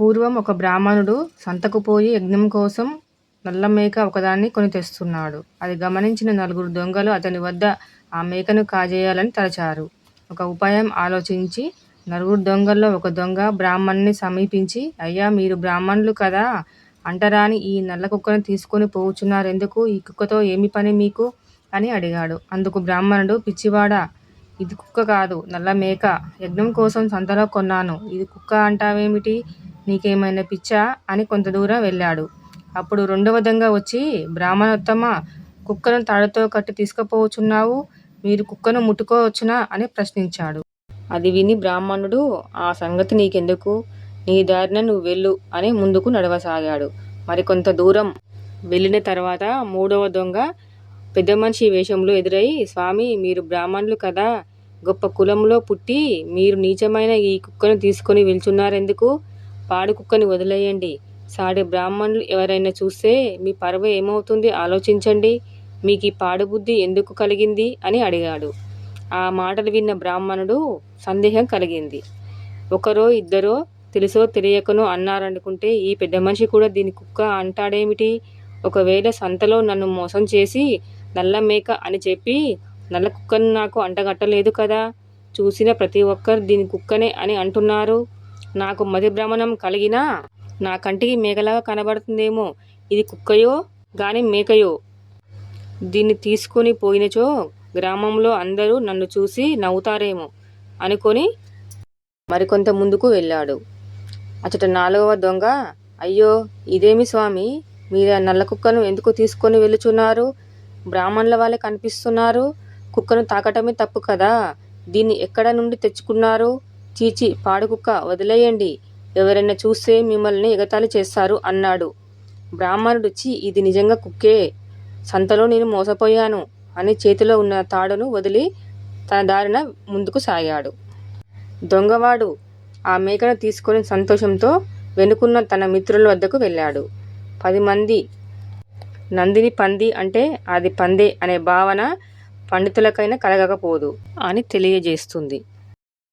పూర్వం ఒక బ్రాహ్మణుడు సంతకు పోయి యజ్ఞం కోసం నల్ల మేక ఒకదాన్ని కొని తెస్తున్నాడు. అది గమనించిన నలుగురు దొంగలు అతని వద్ద ఆ మేకను కాజేయాలని తలచారు. ఒక ఉపాయం ఆలోచించి నలుగురు దొంగల్లో ఒక దొంగ బ్రాహ్మణ్ణి సమీపించి అయ్యా మీరు బ్రాహ్మణులు కదా అంటరాని ఈ నల్ల కుక్కను తీసుకొని పోవుచున్నారెందుకు? ఈ కుక్కతో ఏమి పని మీకు? అని అడిగాడు. అందుకు బ్రాహ్మణుడు పిచ్చివాడా ఇది కుక్క కాదు నల్ల మేక. యజ్ఞం కోసం సంతలో కొన్నాను. ఇది కుక్క అంటావేమిటి? నీకేమైనా పిచ్చా? అని కొంత దూరం వెళ్ళాడు. అప్పుడు రెండవ దొంగ వచ్చి బ్రాహ్మణోత్తమ కుక్కను తాడుతో కట్టి తీసుకుపోవచ్చున్నావు మీరు కుక్కను ముట్టుకోవచ్చునా? అని ప్రశ్నించాడు. అది విని బ్రాహ్మణుడు ఆ సంగతి నీకెందుకు? నీ దారిన నువ్వు వెళ్ళు అని ముందుకు నడవసాగాడు. మరికొంత దూరం వెళ్ళిన తర్వాత మూడవ దొంగ పెద్ద మనిషి వేషంలో ఎదురై స్వామి మీరు బ్రాహ్మణులు కదా గొప్ప కులంలో పుట్టి మీరు నీచమైన ఈ కుక్కను తీసుకొని వెళ్తున్నారెందుకు? పాడు కుక్కని వదిలేయండి. సాడి బ్రాహ్మణులు ఎవరైనా చూస్తే మీ పర్వ ఏమవుతుంది ఆలోచించండి. మీకీ పాడుబుద్ధి ఎందుకు కలిగింది? అని అడిగాడు. ఆ మాటలు విన్న బ్రాహ్మణుడు సందేహం కలిగింది. ఒకరో ఇద్దరో తెలుసో తెలియకనో అన్నారనుకుంటే ఈ పెద్ద మనిషి కూడా దీని కుక్క అంటాడేమిటి? ఒకవేళ సంతలో నన్ను మోసం చేసి నల్ల మేక అని చెప్పి నల్ల కుక్కను నాకు అంటగట్టలేదు కదా? చూసిన ప్రతి ఒక్కరు దీని కుక్కనే అని అంటున్నారు. నాకు మతిభ్రమణం కలిగినా నా కంటికి మేకలాగా కనబడుతుందేమో ఇది కుక్కయో గాని మేకయో దీన్ని తీసుకొని పోయినచో గ్రామంలో అందరూ నన్ను చూసి నవ్వుతారేమో అనుకొని మరికొంత ముందుకు వెళ్ళాడు. అచట నాలుగవ దొంగ అయ్యో ఇదేమి స్వామి మీరు ఆ నల్ల కుక్కను ఎందుకు తీసుకొని వెళ్ళుచున్నారు? బ్రాహ్మణుల వాళ్ళే కనిపిస్తున్నారు. కుక్కను తాకటమే తప్పు కదా? దీన్ని ఎక్కడ నుండి తెచ్చుకున్నారు? చీచి పాడుకుక్క వదిలేయండి. ఎవరైనా చూస్తే మిమ్మల్ని ఎగతాళి చేస్తారు అన్నాడు. బ్రాహ్మణుడు ఛీ ఇది నిజంగా కుక్కే. సంతలో నేను మోసపోయాను అని చేతిలో ఉన్న తాడును వదిలి తన దారిన ముందుకు సాగాడు. దొంగవాడు ఆ మేకను తీసుకొని సంతోషంతో వెనుకున్న తన మిత్రుల వద్దకు వెళ్ళాడు. పదిమంది నందిని పంది అంటే అది పందే అనే భావన పండితులకైనా కలగకపోదు అని తెలియజేస్తుంది.